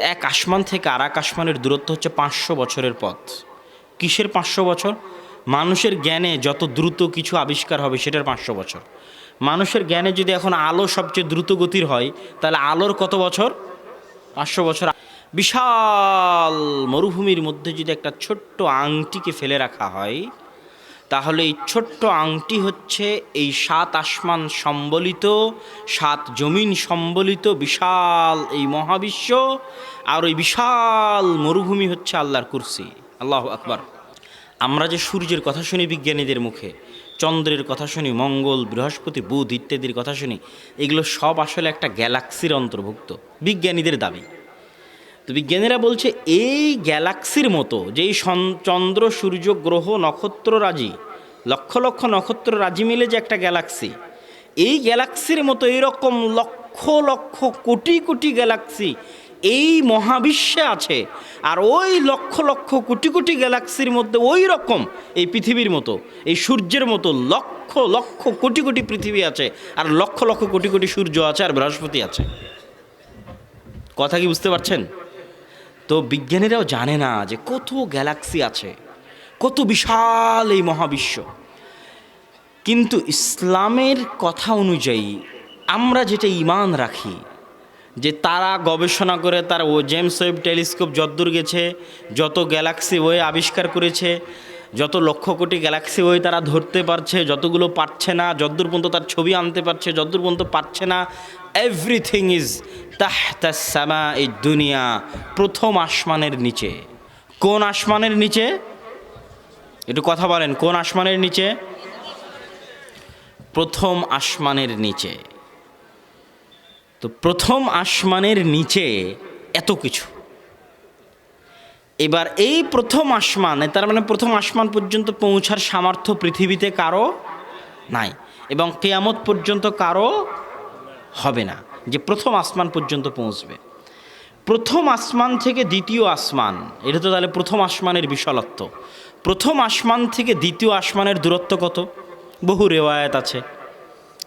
এক আসমান থেকে আর এক আসমানের দূরত্ব হচ্ছে পাঁচশো বছরের পথ। কিসের পাঁচশো বছর? মানুষের জ্ঞানে যত দ্রুত কিছু আবিষ্কার হবে সেটার পাঁচশো বছর। মানুষের জ্ঞানে যদি এখন আলো সবচেয়ে দ্রুত গতির হয়, তাহলে আলোর কত বছর? পাঁচশো বছর। বিশাল মরুভূমির মধ্যে যদি একটা ছোট্ট আংটিকে ফেলে রাখা হয় তাহলে এই ছোট্ট আংটি হচ্ছে এই সাত আসমান সম্বলিত, সাত জমিন সম্বলিত বিশাল এই মহাবিশ্ব, আর ওই বিশাল মরুভূমি হচ্ছে আল্লাহর কুরসি। আল্লাহ আকবার। আমরা যে সূর্যের কথা শুনি বিজ্ঞানীদের মুখে, চন্দ্রের কথা শুনি, মঙ্গল, বৃহস্পতি, বুধ ইত্যাদির কথা শুনি, এগুলো সব আসলে একটা গ্যালাক্সির অন্তর্ভুক্ত। বিজ্ঞানীদের দাবি। তো বিজ্ঞানীরা বলছে এই গ্যালাক্সির মতো, যেই চন্দ্র, সূর্য, গ্রহ, নক্ষত্র, রাজি, লক্ষ লক্ষ নক্ষত্র রাজি মিলে যে একটা গ্যালাক্সি, এই গ্যালাক্সির মতো এরকম লক্ষ লক্ষ কোটি কোটি গ্যালাক্সি এই মহাবিশ্বে আছে, আর ওই লক্ষ লক্ষ কোটি কোটি গ্যালাক্সির মধ্যে ওই রকম এই পৃথিবীর মতো, এই সূর্যের মতো লক্ষ লক্ষ কোটি কোটি পৃথিবী আছে, আর লক্ষ লক্ষ কোটি কোটি সূর্য আছে আর বৃহস্পতি আছে। কথা কি বুঝতে পারছেন? তো বিজ্ঞানীরাও জানে না যে কত গ্যালাক্সি আছে, কত বিশাল এই মহাবিশ্ব। কিন্তু ইসলামের কথা অনুযায়ী আমরা যেটা ইমান রাখি, যে তারা গবেষণা করে তার ও জেমস ওয়েব টেলিস্কোপ যতদূর গেছে, যত গ্যালাক্সি ওয়ে আবিষ্কার করেছে যত লক্ষ কোটি গ্যালাক্সি ওয়ে তারা ধরতে পারছে, যতগুলো পারছে না যতদূর পর্যন্ত তার ছবি আনতে পারছে যতদূর পর্যন্ত পারছে না এভরিথিং ইজ তাহতাসামা এই দুনিয়া, প্রথম আসমানের নিচে। কোন আসমানের নিচে? একটু কথা বলেন, কোন আসমানের নিচে? প্রথম আসমানের নিচে। তো প্রথম আসমানের নিচে এত কিছু। এবার এই প্রথম আসমান, তার মানে প্রথম আসমান পর্যন্ত পৌঁছার সামর্থ্য পৃথিবীতে কারও নাই এবং কেয়ামত পর্যন্ত কারও হবে না, যে প্রথম আসমান পর্যন্ত পৌঁছবে। প্রথম আসমান থেকে দ্বিতীয় আসমান, এটা তো তাহলে প্রথম আসমানের বিশালত্ব। প্রথম আসমান থেকে দ্বিতীয় আসমানের দূরত্ব কত? বহু রেওয়ায়ত আছে।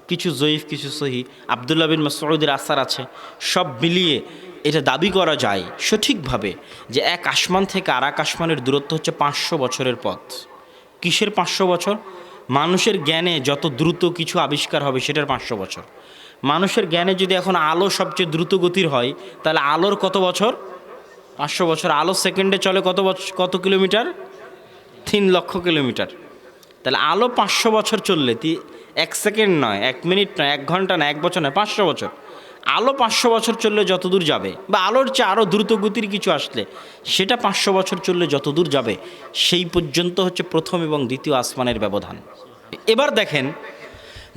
কিছু জয়ীফ, কিছু সহি। আবদুল্লাহ বিন মাসউদের আসার আছে। সব মিলিয়ে এটা দাবি করা যায় সঠিকভাবে যে এক আসমান থেকে আর এক আসমানের দূরত্ব হচ্ছে পাঁচশো বছরের পথ। কিসের পাঁচশো বছর? মানুষের জ্ঞানে যত দ্রুত কিছু আবিষ্কার হবে সেটার পাঁচশো বছর। মানুষের জ্ঞানে যদি এখন আলো সবচেয়ে দ্রুত গতির হয়, তাহলে আলোর কত বছর? পাঁচশো বছর। আলো সেকেন্ডে চলে কত বছর কত কিলোমিটার? তিন লক্ষ কিলোমিটার। তাহলে আলো পাঁচশো বছর চললে এক সেকেন্ড নয়, এক মিনিট নয়, এক ঘণ্টা নয়, এক বছর নয়, পাঁচশো বছর। আলো পাঁচশো বছর চললে যত দূর যাবে, বা আলোর চেয়ে আরও দ্রুত গতির কিছু আসলে, সেটা পাঁচশো বছর চললে যত দূর যাবে, সেই পর্যন্ত হচ্ছে প্রথম এবং দ্বিতীয় আসমানের ব্যবধান। এবার দেখেন,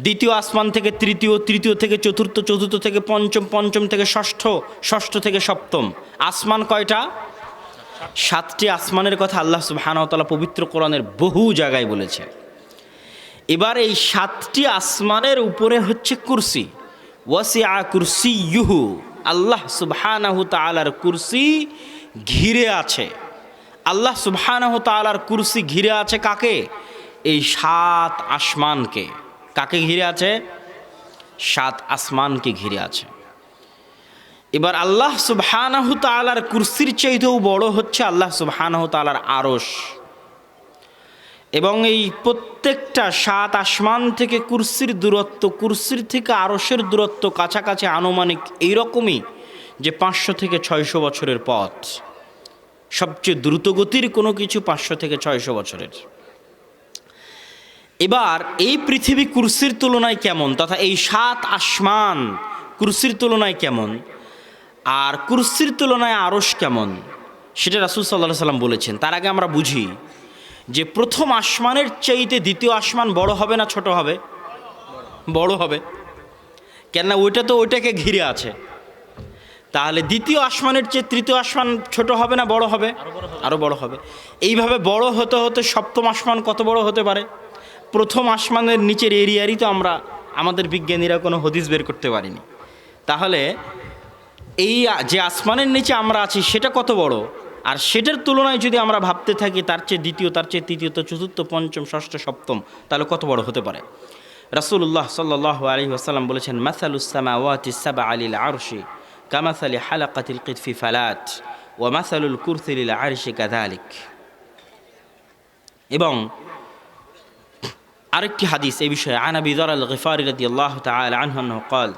দ্বিতীয় আসমান থেকে তৃতীয় তৃতীয় থেকে চতুর্থ চতুর্থ থেকে পঞ্চম পঞ্চম থেকে ষষ্ঠ ষষ্ঠ থেকে সপ্তম। আসমান কয়টা? সাতটি আসমানের কথা আল্লাহ সুবাহানতালা পবিত্র কোরআনের বহু জায়গায় বলেছে। এবার এই সাতটি আসমানের উপরে হচ্ছে কুরসি। ওয়াসি আ কুরসি ইউহু আল্লাহ সুবহানাহু তালার কুরসি ঘিরে আছে। আল্লাহ সুবহানাহু তালার কুরসি ঘিরে আছে কাকে? এই সাত আসমানকে। কাকে ঘিরে আছে? সাত আসমানকে ঘিরে আছে। এবার আল্লাহ সুবহানাহু তালার কুরসির চাইতেও বড় হচ্ছে আল্লাহ সুবহানাহু তালার আরশ। এবং এই প্রত্যেকটা সাত আসমান থেকে কুরসির দূরত্ব, কুরসির থেকে আরশের দূরত্ব কাছাকাছি আনুমানিক এইরকমই যে পাঁচশো থেকে ছয়শো বছরের পথ। সবচেয়ে দ্রুতগতির কোনো কিছু পাঁচশো থেকে ছয়শো বছরের। এবার এই পৃথিবী কুরসির তুলনায় কেমন তথা এই সাত আসমান কুরসির তুলনায় কেমন? আর কুরসির তুলনায় আরস কেমন? সেটা রাসুল সাল্লাহ সাল্লাম বলেছেন। তার আগে আমরা বুঝি যে প্রথম আসমানের চাইতে দ্বিতীয় আসমান বড় হবে না ছোট হবে? বড় হবে। কেননা ওইটা তো ওইটাকে ঘিরে আছে। তাহলে দ্বিতীয় আসমানের চেয়ে তৃতীয় আসমান ছোট হবে না বড় হবে? আরও বড় হবে। এইভাবে বড় হতে হতে সপ্তম আসমান কত বড় হতে পারে? প্রথম আসমানের নিচের এরিয়ারই তো আমরা, আমাদের বিজ্ঞানীরা কোনো হদিস বের করতে পারিনি। তাহলে এই যে আসমানের নিচে আমরা আছি, সেটা কত বড়? আর সেটার তুলনায় যদি আমরা ভাবতে থাকি, তার চেয়ে দ্বিতীয়, তার চেয়ে তৃতীয়ত চতুর্থ, পঞ্চম, ষষ্ঠ, সপ্তম, তাহলে কত বড় হতে পারে? রাসুল্লাহ সাল্লাহ আলী আসাল্লাম বলেছেন মাসালুসামা ওয়াতি সাবা আলিল আরশি কামাসালি হালাকাতিল কিতফি ফালাত ও মাসালুল কুরসিল আরশি কাদা কাদালিক এবং আরেকটি হাদিস এ বিষয়ে আনাবিদর আল গিফারি রদি আল্লাহ তালহন কল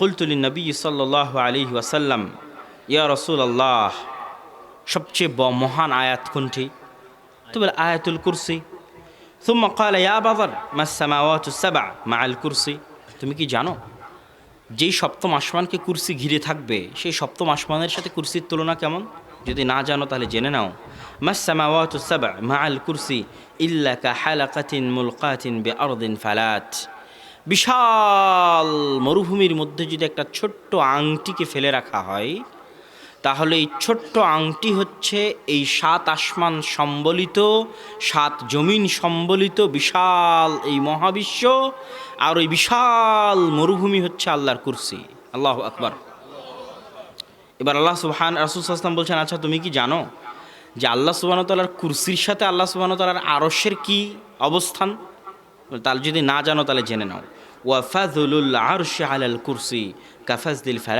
কুলতুল নবী সাল্লাহ আলী ওয়াসাল্লাম, ইয়া রসুল আল্লাহ সবচেয়ে ব- মহান আয়াত কোনটি তো বলে আয়াতুল কুরসি ثم قال يا أبا ذر ما السماوات السبع مع الكرسي তুমি কি জানো যেই সপ্তম আসমানকে কুরসি ঘিরে থাকবে সেই সপ্তম আসমানের সাথে কুরসির তুলনা কেমন যদি না জানো তাহলে জেনে নাও মাসামাওয়াতু সাবা মাআল কুরসি ইল্লা কা হালাকাতিন মুলকাতিন বে আরদিন ফালাত বিশাল মরুভূমির মধ্যে যদি একটা ছোট্ট আংটিকে ফেলে রাখা হয় তাহলে এই ছোট্ট আংটি হচ্ছে এই সাত আসমান সম্বলিত, সাত জমিন সম্বলিত বিশাল এই মহাবিশ্ব, আর ওই বিশাল মরুভূমি হচ্ছে আল্লাহর কুরসি। আল্লাহ আকবার। এবার আল্লাহ সুবহান রাসুলাম বলছেন আচ্ছা তুমি কি জানো যে আল্লাহ সুবাহ তালার কুরসির সাথে আল্লাহ সুবাহ তালার আরসের কি অবস্থান? তাহলে যদি না জানো, তাহলে জেনে নাও। ওয়াফাজুল আরশে আলাল কুরসি কাফাজদিল ফেরা